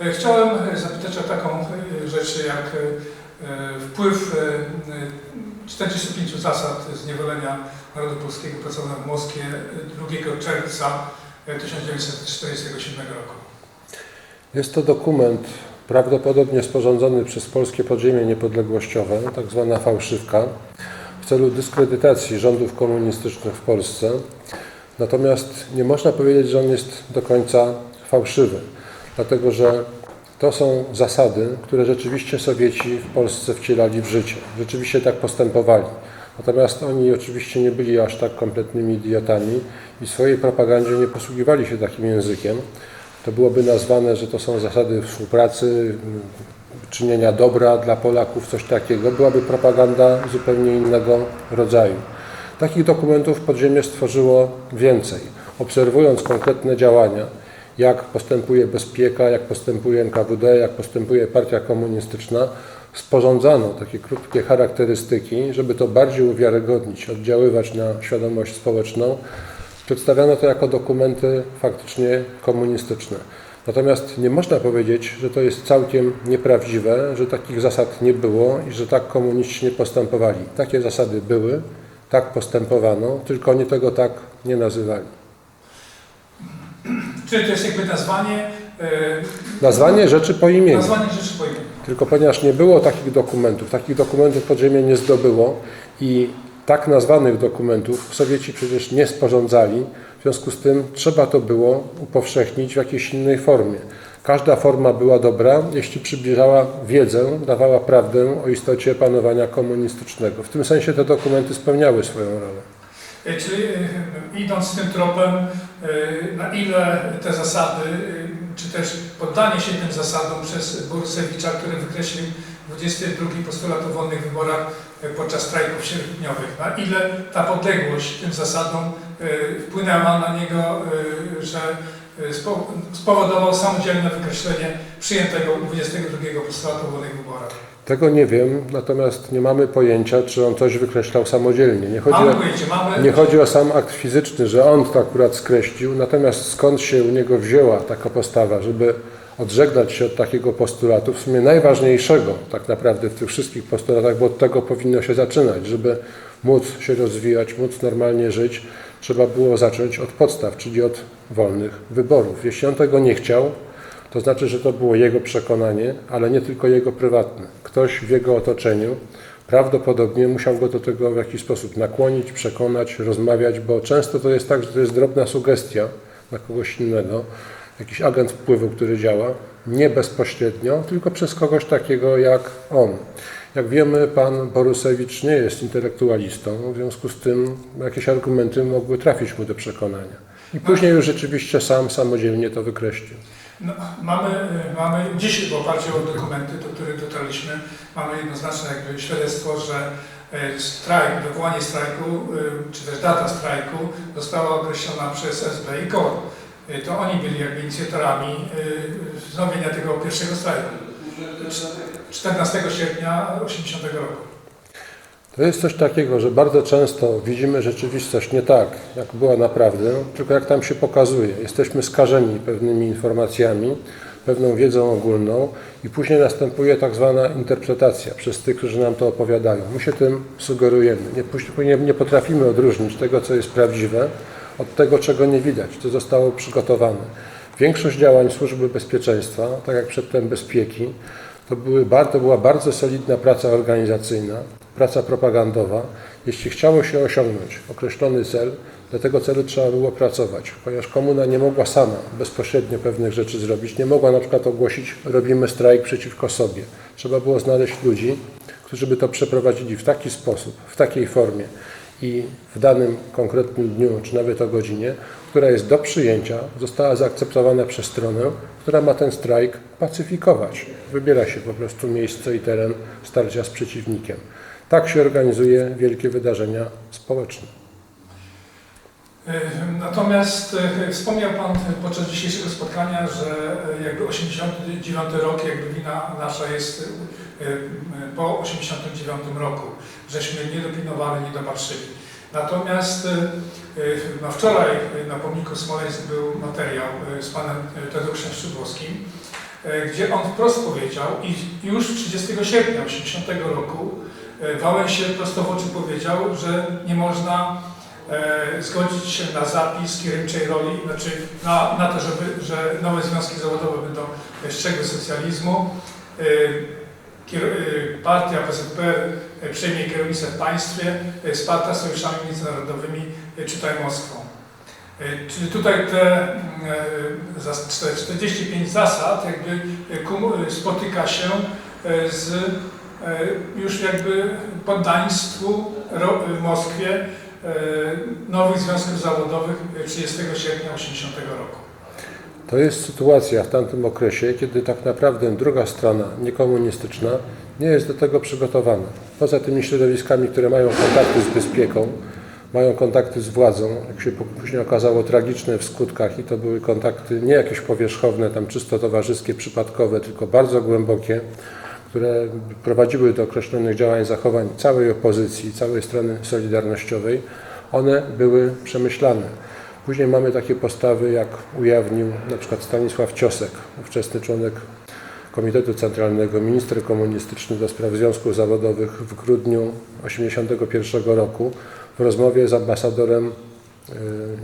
E, Chciałem e, zapytać o taką e, rzecz jak wpływ e, e, 45 zasad zniewolenia narodu polskiego pracowano w Moskwie e, 2 czerwca e, 1947 roku. Jest to dokument prawdopodobnie sporządzony przez polskie podziemie niepodległościowe, tak zwana fałszywka, w celu dyskredytacji rządów komunistycznych w Polsce. Natomiast nie można powiedzieć, że on jest do końca fałszywy, dlatego że to są zasady, które rzeczywiście Sowieci w Polsce wcielali w życie. Rzeczywiście tak postępowali. Natomiast oni oczywiście nie byli aż tak kompletnymi idiotami i w swojej propagandzie nie posługiwali się takim językiem. To byłoby nazwane, że to są zasady współpracy, czynienia dobra dla Polaków, coś takiego. Byłaby propaganda zupełnie innego rodzaju. Takich dokumentów podziemie stworzyło więcej. Obserwując konkretne działania, jak postępuje Bezpieka, jak postępuje NKWD, jak postępuje Partia Komunistyczna, sporządzano takie krótkie charakterystyki, żeby to bardziej uwiarygodnić, oddziaływać na świadomość społeczną. Przedstawiano to jako dokumenty faktycznie komunistyczne. Natomiast nie można powiedzieć, że to jest całkiem nieprawdziwe, że takich zasad nie było i że tak komuniści nie postępowali. Takie zasady były, tak postępowano, tylko oni tego tak nie nazywali. Czyli to jest jakby nazwanie, e, Nazwanie rzeczy po imieniu. nazwanie rzeczy po imieniu. Tylko ponieważ nie było takich dokumentów, takich dokumentów podziemie nie zdobyło i tak nazwanych dokumentów Sowieci przecież nie sporządzali, w związku z tym trzeba to było upowszechnić w jakiejś innej formie. Każda forma była dobra, jeśli przybliżała wiedzę, dawała prawdę o istocie panowania komunistycznego. W tym sensie te dokumenty spełniały swoją rolę. E, Czyli e, idąc tym tropem, na ile te zasady, e, czy też poddanie się tym zasadom przez Borusewicza, który wykreślił 22 postulat o wolnych wyborach e, podczas strajków sierpniowych, na ile ta podległość tym zasadom e, wpłynęła na niego, e, że e, spo- spowodował samodzielne wykreślenie przyjętego 22 postulatu o wolnych wyborach. Tego nie wiem, natomiast nie mamy pojęcia, czy on coś wykreślał samodzielnie. Nie chodzi o... Nie chodzi o sam akt fizyczny, że on to akurat skreślił, natomiast skąd się u niego wzięła taka postawa, żeby odżegnać się od takiego postulatu, w sumie najważniejszego tak naprawdę w tych wszystkich postulatach, bo od tego powinno się zaczynać, żeby móc się rozwijać, móc normalnie żyć, trzeba było zacząć od podstaw, czyli od wolnych wyborów. Jeśli on tego nie chciał, to znaczy, że to było jego przekonanie, ale nie tylko jego prywatne. Ktoś w jego otoczeniu prawdopodobnie musiał go do tego w jakiś sposób nakłonić, przekonać, rozmawiać, bo często to jest tak, że to jest drobna sugestia na kogoś innego, jakiś agent wpływu, który działa, nie bezpośrednio, tylko przez kogoś takiego jak on. Jak wiemy, pan Borusewicz nie jest intelektualistą, w związku z tym jakieś argumenty mogły trafić mu do przekonania. I później już rzeczywiście sam, samodzielnie to wykreślił. No, mamy, y, mamy dziś w oparciu o dokumenty, do których dotarliśmy, mamy jednoznaczne jakby świadectwo, że y, strajk, wywołanie strajku, y, czy też data strajku została określona przez SB i KOR. To oni byli jakby inicjatorami wznowienia tego pierwszego strajku. 14 sierpnia 80 roku. To jest coś takiego, że bardzo często widzimy rzeczywistość nie tak, jak była naprawdę, tylko jak tam się pokazuje. Jesteśmy skażeni pewnymi informacjami, pewną wiedzą ogólną i później następuje tak zwana interpretacja przez tych, którzy nam to opowiadają. My się tym sugerujemy. Nie, później nie potrafimy odróżnić tego, co jest prawdziwe, od tego, czego nie widać, co zostało przygotowane. Większość działań Służby Bezpieczeństwa, tak jak przedtem bezpieki, to, były, to była bardzo solidna praca organizacyjna, praca propagandowa. Jeśli chciało się osiągnąć określony cel, do tego celu trzeba było pracować, ponieważ komuna nie mogła sama bezpośrednio pewnych rzeczy zrobić. Nie mogła na przykład ogłosić, robimy strajk przeciwko sobie. Trzeba było znaleźć ludzi, którzy by to przeprowadzili w taki sposób, w takiej formie i w danym konkretnym dniu, czy nawet o godzinie, która jest do przyjęcia, została zaakceptowana przez stronę, która ma ten strajk pacyfikować. Wybiera się po prostu miejsce i teren starcia z przeciwnikiem. Tak się organizuje wielkie wydarzenia społeczne. Y, Natomiast y, wspomniał Pan podczas dzisiejszego spotkania, że y, jakby 89 rok, jakby wina nasza jest po 89 roku, żeśmy nie dopilnowali, nie dopatrzyli. Natomiast no wczoraj na pomniku Smoleńsk był materiał z Panem Tadeuszem Szydłowskim, e, gdzie on wprost powiedział i już 30 sierpnia 80 roku e, Wałęsie prosto w oczy powiedział, że nie można e, zgodzić się na zapis kierowniczej roli, znaczy na, na to, żeby, że nowe związki zawodowe będą szczegół socjalizmu. E, e, Partia PZPR przejmie kierownictwo w państwie, wsparta sojuszami międzynarodowymi, e, czytaj Moskwą. Czyli tutaj te mm, e, zas- czte- 45 zasad jakby spotyka się z już jakby poddaństwu Moskwie nowych związków zawodowych e, 30 sierpnia 80 roku. To jest sytuacja w tamtym okresie, kiedy tak naprawdę druga strona, niekomunistyczna, nie jest do tego przygotowana. Poza tymi środowiskami, które mają kontakty z bezpieką, mają kontakty z władzą, jak się później okazało, tragiczne w skutkach i to były kontakty nie jakieś powierzchowne, tam czysto towarzyskie, przypadkowe, tylko bardzo głębokie, które prowadziły do określonych działań, zachowań całej opozycji, całej strony solidarnościowej, one były przemyślane. Później mamy takie postawy, jak ujawnił na przykład Stanisław Ciosek, ówczesny członek Komitetu Centralnego, minister komunistyczny do spraw związków zawodowych w grudniu 1981 roku w rozmowie z ambasadorem e,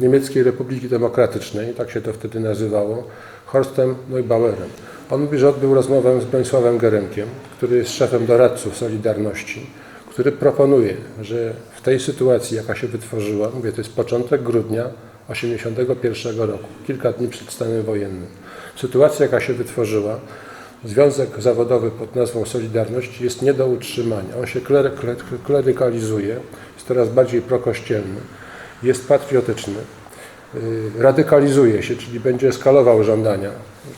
Niemieckiej Republiki Demokratycznej, tak się to wtedy nazywało, Horstem Neubauerem. On mówi, że odbył rozmowę z Bronisławem Geremkiem, który jest szefem doradców Solidarności, który proponuje, że w tej sytuacji, jaka się wytworzyła, mówię, to jest początek grudnia 1981 roku, kilka dni przed stanem wojennym. Sytuacja, jaka się wytworzyła, związek zawodowy pod nazwą Solidarność jest nie do utrzymania. On się klery, kle- klerykalizuje, jest coraz bardziej prokościelny, jest patriotyczny, radykalizuje się, czyli będzie eskalował żądania,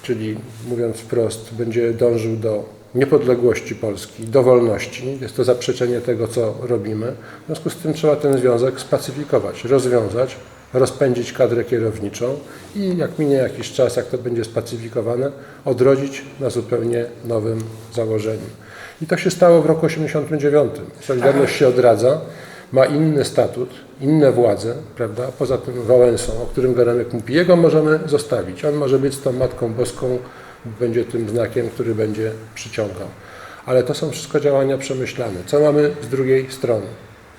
czyli mówiąc wprost, będzie dążył do niepodległości Polski, do wolności. Jest to zaprzeczenie tego, co robimy. W związku z tym trzeba ten związek spacyfikować, rozwiązać, rozpędzić kadrę kierowniczą i jak minie jakiś czas, jak to będzie spacyfikowane, odrodzić na zupełnie nowym założeniu. I to się stało w roku 89. Solidarność się odradza, ma inny statut, inne władze, prawda? Poza tym Wałęsą, o którym mówi, jego możemy zostawić. On może być tą Matką Boską, będzie tym znakiem, który będzie przyciągał. Ale to są wszystko działania przemyślane. Co mamy z drugiej strony?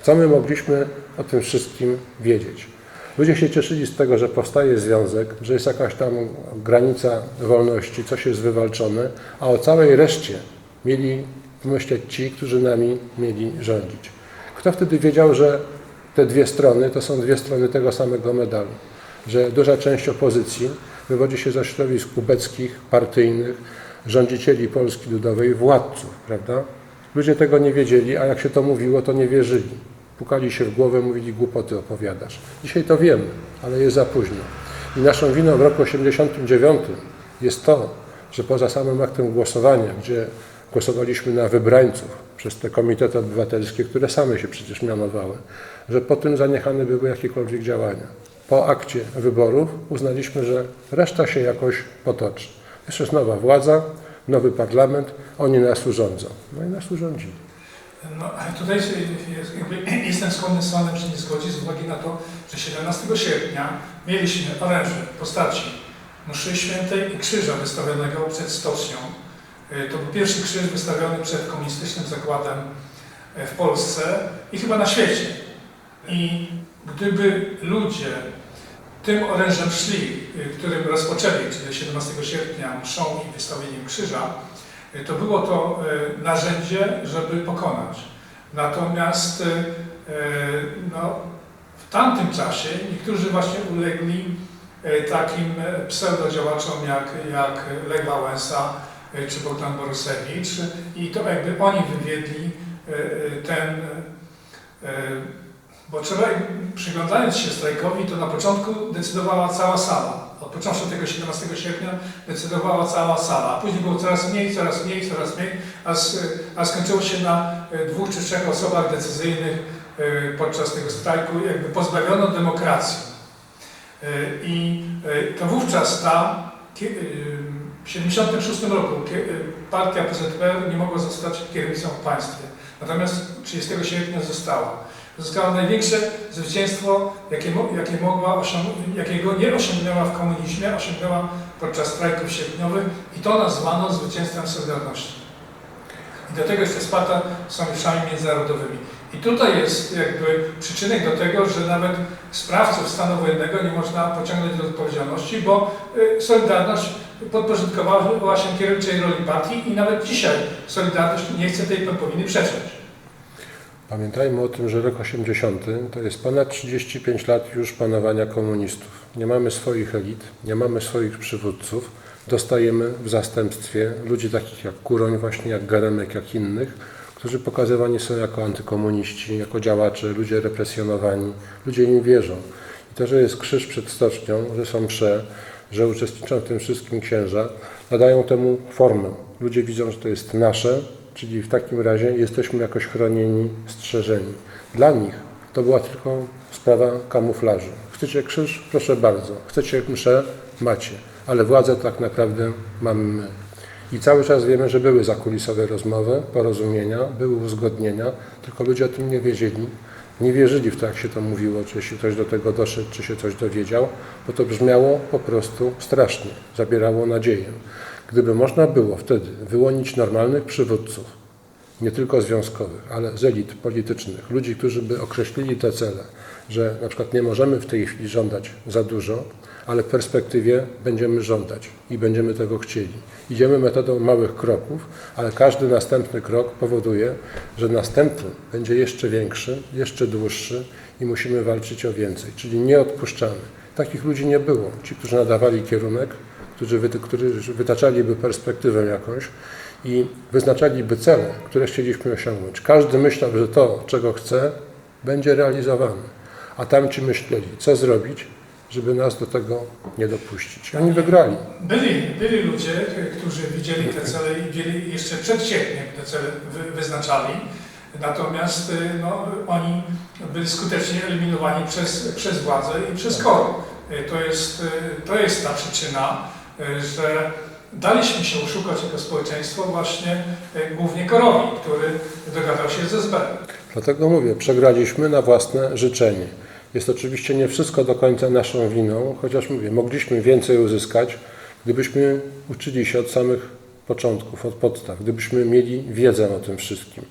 Co my mogliśmy o tym wszystkim wiedzieć? Ludzie się cieszyli z tego, że powstaje związek, że jest jakaś tam granica wolności, coś jest wywalczone, a o całej reszcie mieli myśleć ci, którzy nami mieli rządzić. Kto wtedy wiedział, że te dwie strony to są dwie strony tego samego medalu? Że duża część opozycji wywodzi się ze środowisk ubeckich, partyjnych, rządzicieli Polski Ludowej, władców, prawda? Ludzie tego nie wiedzieli, a jak się to mówiło, to nie wierzyli. Pukali się w głowę, mówili głupoty opowiadasz. Dzisiaj to wiemy, ale jest za późno. I naszą winą w roku 89 jest to, że poza samym aktem głosowania, gdzie głosowaliśmy na wybrańców przez te komitety obywatelskie, które same się przecież mianowały, że po tym zaniechane były jakiekolwiek działania. Po akcie wyborów uznaliśmy, że reszta się jakoś potoczy. Jeszcze jest nowa władza, nowy parlament, oni nas urządzą. No i nas urządzili. No, ale tutaj jakby, jestem skłonny z Panem się nie zgodzić z uwagi na to, że 17 sierpnia mieliśmy oręże w postaci mszy świętej i krzyża wystawionego przed stocznią. Y, To był pierwszy krzyż wystawiony przed komunistycznym zakładem e, w Polsce i chyba na świecie. I gdyby ludzie tym orężem szli, y, którym rozpoczęli, czyli 17 sierpnia mszą i wystawieniem krzyża, to było to narzędzie, żeby pokonać. Natomiast no, w tamtym czasie niektórzy właśnie ulegli takim pseudodziałaczom jak, jak Lech Wałęsa czy Bogdan Borusewicz i to jakby oni wywiedli y, ten bo trzeba, przyglądając się strajkowi, to na początku decydowała cała sala. Od początku tego 17 sierpnia decydowała cała sala, a później było coraz mniej, coraz mniej, coraz mniej, a, a skończyło się na e, dwóch czy trzech osobach decyzyjnych e, podczas tego strajku, jakby pozbawiono demokracji. E, I e, to wówczas ta, e, w 76 roku e, partia PZPR nie mogła zostać kierownicą w państwie, natomiast 30 sierpnia została. Uzyskała największe zwycięstwo, jakie, jakie mogła jakiego nie osiągnęła w komunizmie, osiągnęła podczas strajków sierpniowych i to nazwano zwycięstwem Solidarności. I do tego jeszcze sparta sojuszami międzynarodowymi. I tutaj jest jakby przyczynek do tego, że nawet sprawców stanu wojennego nie można pociągnąć do odpowiedzialności, bo y, Solidarność podporządkowała się kierowniczej roli partii i nawet dzisiaj Solidarność nie chce tej powinny przecząć. Pamiętajmy o tym, że rok 80 to jest ponad 35 lat już panowania komunistów. Nie mamy swoich elit, nie mamy swoich przywódców. Dostajemy w zastępstwie ludzi takich jak Kuroń, właśnie jak Geremek, jak innych, którzy pokazywani są jako antykomuniści, jako działacze, ludzie represjonowani. Ludzie im wierzą. I to, że jest krzyż przed stocznią, że są msze, że uczestniczą w tym wszystkim księża, nadają temu formę. Ludzie widzą, że to jest nasze, czyli w takim razie jesteśmy jakoś chronieni, strzeżeni. Dla nich to była tylko sprawa kamuflażu. Chcecie krzyż? Proszę bardzo. Chcecie mszę? Macie. Ale władzę tak naprawdę mamy my. I cały czas wiemy, że były zakulisowe rozmowy, porozumienia, były uzgodnienia, tylko ludzie o tym nie wiedzieli. Nie wierzyli w to, jak się to mówiło, czy się ktoś do tego doszedł, czy się coś dowiedział, bo to brzmiało po prostu strasznie, zabierało nadzieję. Gdyby można było wtedy wyłonić normalnych przywódców, nie tylko związkowych, ale z elit politycznych, ludzi, którzy by określili te cele, że na przykład nie możemy w tej chwili żądać za dużo, ale w perspektywie będziemy żądać i będziemy tego chcieli. Idziemy metodą małych kroków, ale każdy następny krok powoduje, że następny będzie jeszcze większy, jeszcze dłuższy i musimy walczyć o więcej, czyli nie odpuszczamy. Takich ludzi nie było. Ci, którzy nadawali kierunek, którzy, wyty, którzy wytaczaliby perspektywę jakąś i wyznaczaliby cele, które chcieliśmy osiągnąć. Każdy myślał, że to, czego chce, będzie realizowane. A tamci myśleli, co zrobić, żeby nas do tego nie dopuścić. Oni wygrali. Byli, byli ludzie, którzy widzieli te cele i widzieli jeszcze przed sierpniem te cele wy, wyznaczali, natomiast no, oni byli skutecznie eliminowani przez, przez władzę i przez KOR. Y, To jest, to jest ta przyczyna, że daliśmy się oszukać jako społeczeństwo właśnie y, głównie KOR-owi, który dogadał się z SB. Dlatego mówię, przegraliśmy na własne życzenie. Jest oczywiście nie wszystko do końca naszą winą, chociaż mówię, mogliśmy więcej uzyskać, gdybyśmy uczyli się od samych początków, od podstaw, gdybyśmy mieli wiedzę o tym wszystkim.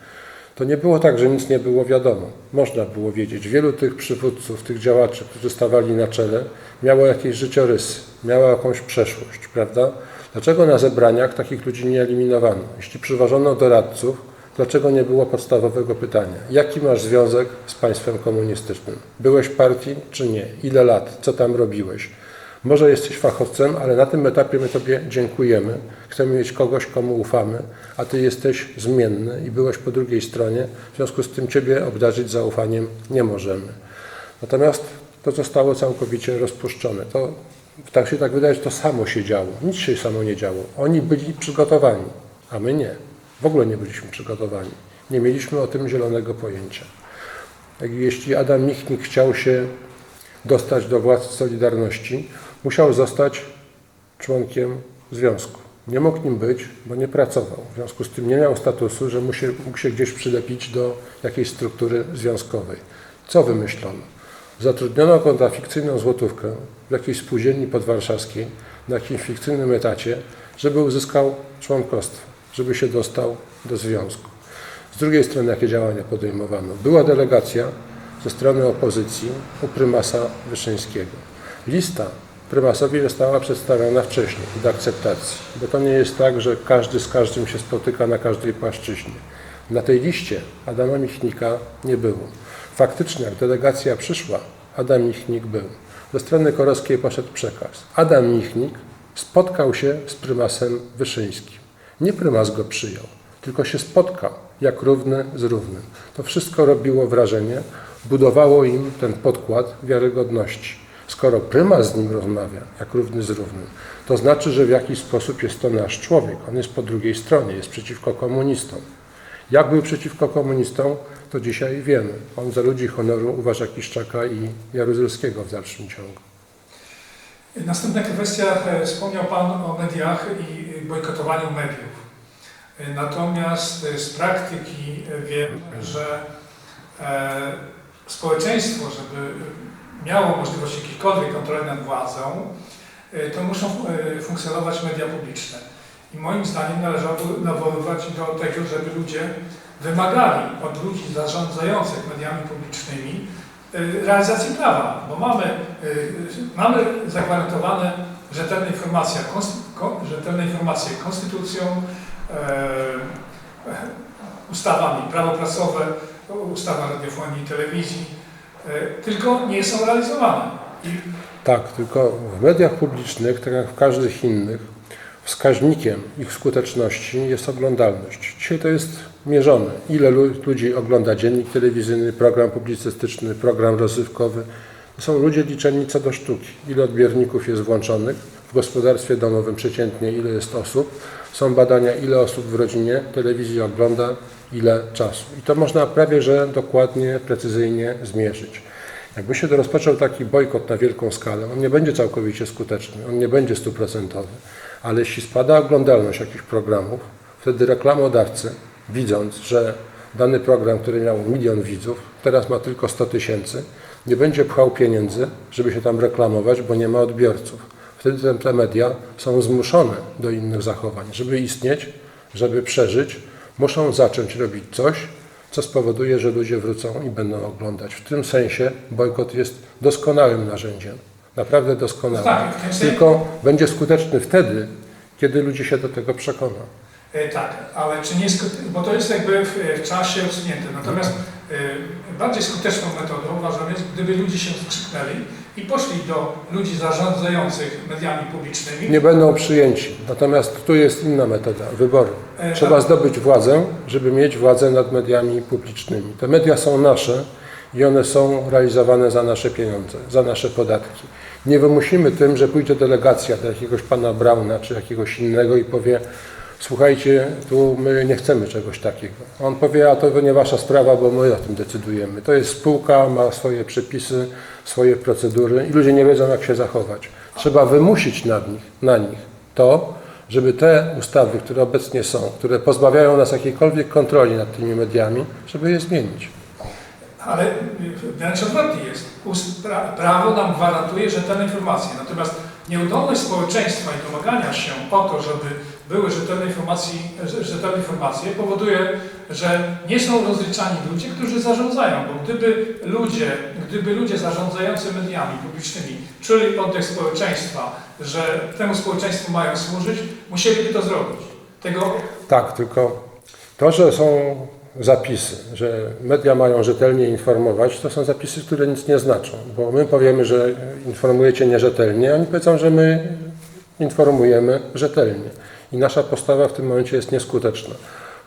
To nie było tak, że nic nie było wiadomo. Można było wiedzieć. Wielu tych przywódców, tych działaczy, którzy stawali na czele, miało jakieś życiorysy, miało jakąś przeszłość, prawda? Dlaczego na zebraniach takich ludzi nie eliminowano? Jeśli przywożono doradców, dlaczego nie było podstawowego pytania? Jaki masz związek z państwem komunistycznym? Byłeś partii czy nie? Ile lat? Co tam robiłeś? Może jesteś fachowcem, ale na tym etapie my Tobie dziękujemy. Chcemy mieć kogoś, komu ufamy, a Ty jesteś zmienny i byłeś po drugiej stronie. W związku z tym Ciebie obdarzyć zaufaniem nie możemy. Natomiast to zostało całkowicie rozpuszczone. To, tak się tak wydaje, że to samo się działo. Nic się samo nie działo. Oni byli przygotowani, a my nie. W ogóle nie byliśmy przygotowani. Nie mieliśmy o tym zielonego pojęcia. Jak Jeśli Adam Michnik chciał się dostać do władz Solidarności, musiał zostać członkiem związku. Nie mógł nim być, bo nie pracował. W związku z tym nie miał statusu, że musi, mógł się gdzieś przylepić do jakiejś struktury związkowej. Co wymyślono? Zatrudniono go na fikcyjną złotówkę w jakiejś spółdzielni podwarszawskiej, na jakimś fikcyjnym etacie, żeby uzyskał członkostwo, żeby się dostał do związku. Z drugiej strony, jakie działania podejmowano? Była delegacja ze strony opozycji u prymasa Wyszyńskiego. Lista prymasowi została przedstawiona wcześniej do akceptacji, bo to nie jest tak, że każdy z każdym się spotyka na każdej płaszczyźnie. Na tej liście Adama Michnika nie było. Faktycznie, jak delegacja przyszła, Adam Michnik był. Ze strony korowskiej poszedł przekaz. Adam Michnik spotkał się z prymasem Wyszyńskim. Nie prymas go przyjął, tylko się spotkał jak równy z równym. To wszystko robiło wrażenie, budowało im ten podkład wiarygodności. Skoro prymas z nim rozmawia, jak równy z równym, to znaczy, że w jakiś sposób jest to nasz człowiek. On jest po drugiej stronie, jest przeciwko komunistom. Jak był przeciwko komunistom, to dzisiaj wiemy. On za ludzi honoru uważa Kiszczaka i Jaruzelskiego w dalszym ciągu. Następna kwestia, e, wspomniał Pan o mediach i bojkotowaniu mediów. E, Natomiast e, z praktyki e, wiem, że e, społeczeństwo, żeby miało możliwość jakiejkolwiek kontroli nad władzą, y, to muszą y, funkcjonować media publiczne. I moim zdaniem należałoby nawoływać do tego, żeby ludzie wymagali od ludzi zarządzających mediami publicznymi realizacji prawa, bo mamy, mamy zagwarantowane rzetelne informacje, konst- ko- rzetelne informacje konstytucją, e, ustawami prawo prasowe, ustawa radiofonii i telewizji, e, tylko nie są realizowane. I Tak, tylko w mediach publicznych, tak jak w każdych innych, wskaźnikiem ich skuteczności jest oglądalność. Dzisiaj to jest mierzone. Ile lu- ludzi ogląda dziennik telewizyjny, program publicystyczny, program rozrywkowy. Są ludzie liczeni co do sztuki. Ile odbiorników jest włączonych w gospodarstwie domowym przeciętnie, ile jest osób. Są badania, ile osób w rodzinie telewizji ogląda, ile czasu. I to można prawie że dokładnie, precyzyjnie zmierzyć. Jakby się to rozpoczął taki bojkot na wielką skalę, on nie będzie całkowicie skuteczny, on nie będzie stuprocentowy, ale jeśli spada oglądalność jakichś programów, wtedy reklamodawcy, widząc, że dany program, który miał milion widzów, teraz ma tylko 100 tysięcy, nie będzie pchał pieniędzy, żeby się tam reklamować, bo nie ma odbiorców. Wtedy te- te media są zmuszone do innych zachowań. Żeby istnieć, żeby przeżyć, muszą zacząć robić coś, co spowoduje, że ludzie wrócą i będą oglądać. W tym sensie bojkot jest doskonałym narzędziem. Naprawdę doskonałym. Tak, w tym sensie- Tylko będzie skuteczny wtedy, kiedy ludzie się do tego przekoną. E, Tak, ale czy nie, bo to jest jakby w, w czasie odsunięte. Natomiast e, bardziej skuteczną metodą uważam jest, gdyby ludzie się skrzyknęli i poszli do ludzi zarządzających mediami publicznymi. Nie będą przyjęci. Natomiast tu jest inna metoda wyboru. E, Trzeba tak, zdobyć władzę, żeby mieć władzę nad mediami publicznymi. Te media są nasze i one są realizowane za nasze pieniądze, za nasze podatki. Nie wymusimy tym, że pójdzie delegacja do jakiegoś pana Brauna czy jakiegoś innego i powie słuchajcie, tu my nie chcemy czegoś takiego. On powie, a to nie wasza sprawa, bo my o tym decydujemy. To jest spółka, ma swoje przepisy, swoje procedury i ludzie nie wiedzą, jak się zachować. Trzeba wymusić nad nich, na nich to, żeby te ustawy, które obecnie są, które pozbawiają nas jakiejkolwiek kontroli nad tymi mediami, żeby je zmienić. Ale wręcz odwrotnie jest. Prawo nam gwarantuje rzetelne informacje. Natomiast nieudolność społeczeństwa i domagania się o to, żeby były rzetelne informacje, rzetelne informacje powoduje, że nie są rozliczani ludzie, którzy zarządzają. Bo gdyby ludzie, gdyby ludzie zarządzający mediami publicznymi czuli oddech społeczeństwa, że temu społeczeństwu mają służyć, musieliby to zrobić. Tego Tak, tylko to, że są zapisy, że media mają rzetelnie informować, to są zapisy, które nic nie znaczą, bo my powiemy, że informujecie nierzetelnie, a oni powiedzą, że my informujemy rzetelnie. I nasza postawa w tym momencie jest nieskuteczna.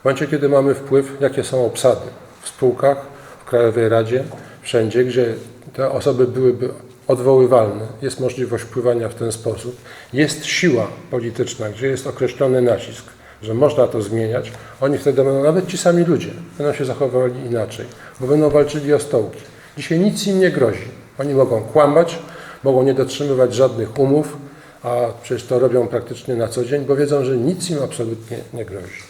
W momencie, kiedy mamy wpływ, jakie są obsady w spółkach, w Krajowej Radzie, wszędzie, gdzie te osoby byłyby odwoływalne, jest możliwość wpływania w ten sposób, jest siła polityczna, gdzie jest określony nacisk, że można to zmieniać, oni wtedy będą, nawet ci sami ludzie, będą się zachowywali inaczej, bo będą walczyli o stołki. Dzisiaj nic im nie grozi. Oni mogą kłamać, mogą nie dotrzymywać żadnych umów, a przecież to robią praktycznie na co dzień, bo wiedzą, że nic im absolutnie nie grozi.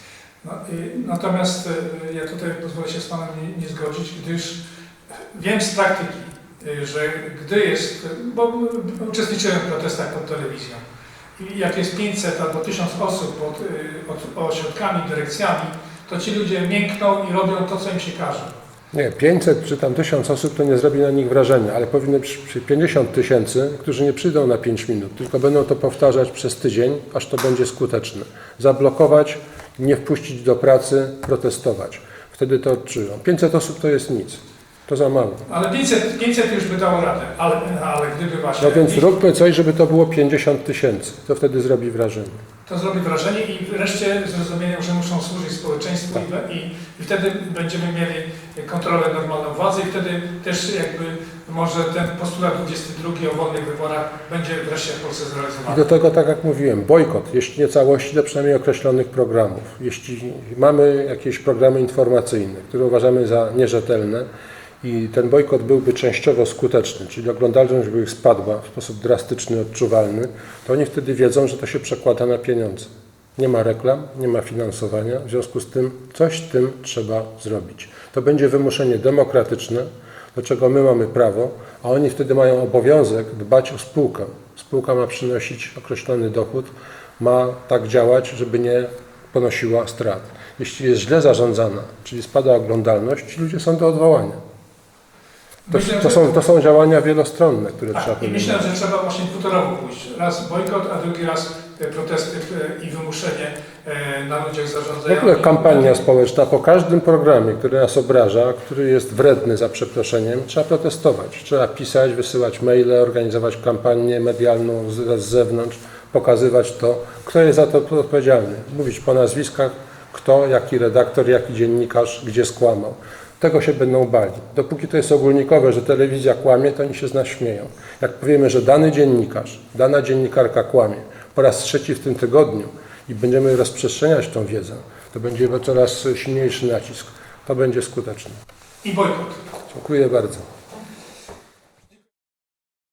No, y, natomiast y, ja tutaj pozwolę się z Panem nie, nie zgodzić, gdyż wiem z praktyki, y, że gdy jest, bo uczestniczyłem w protestach pod telewizją i jak jest 500 albo 1000 osób pod, pod ośrodkami, dyrekcjami, to ci ludzie miękną i robią to, co im się każe. Nie, 500 czy tam 1000 osób to nie zrobi na nich wrażenia, ale powinny przy przy 50 tysięcy, którzy nie przyjdą na 5 minut, tylko będą to powtarzać przez tydzień, aż to będzie skuteczne. Zablokować, nie wpuścić do pracy, protestować. Wtedy to odczują. 500 osób to jest nic. To za mało. Ale 500, 500 już by dało radę, ale, ale gdyby właśnie... No więc róbmy coś, żeby to było 50 tysięcy. To wtedy zrobi wrażenie. To zrobi wrażenie i wreszcie zrozumieją, że muszą służyć społeczeństwu i, i, i wtedy będziemy mieli kontrolę normalną władzy i wtedy też jakby może ten postulat 22 o wolnych wyborach będzie wreszcie w Polsce I zrealizowany. do tego, tak jak mówiłem, bojkot, jeśli nie całości, to przynajmniej określonych programów. Jeśli mamy jakieś programy informacyjne, które uważamy za nierzetelne i ten bojkot byłby częściowo skuteczny, czyli oglądalność by ich spadła w sposób drastyczny, odczuwalny, to oni wtedy wiedzą, że to się przekłada na pieniądze. Nie ma reklam, nie ma finansowania, w związku z tym coś z tym trzeba zrobić. To będzie wymuszenie demokratyczne, do czego my mamy prawo, a oni wtedy mają obowiązek dbać o spółkę. Spółka ma przynosić określony dochód, ma tak działać, żeby nie ponosiła strat. Jeśli jest źle zarządzana, czyli spada oglądalność, ci ludzie są do odwołania. To, Myślę, to, są, to są działania wielostronne, które trzeba Tak, I myślę, że trzeba właśnie dwutorowo pójść. Raz bojkot, a drugi raz te protesty e, i wymuszenie e, na ludziach W zarządzania. ogóle kampania społeczna po każdym programie, który nas obraża, który jest wredny za przeproszeniem, trzeba protestować. Trzeba pisać, wysyłać maile, organizować kampanię medialną z, z zewnątrz, pokazywać to, kto jest za to odpowiedzialny. Mówić po nazwiskach, kto, jaki redaktor, jaki dziennikarz, gdzie skłamał. Tego się będą bali. Dopóki to jest ogólnikowe, że telewizja kłamie, to oni się z nas śmieją. Jak powiemy, że dany dziennikarz, dana dziennikarka kłamie po raz trzeci w tym tygodniu i będziemy rozprzestrzeniać tą wiedzę, to będzie coraz silniejszy nacisk. To będzie skuteczne. I bojkot. Dziękuję bardzo.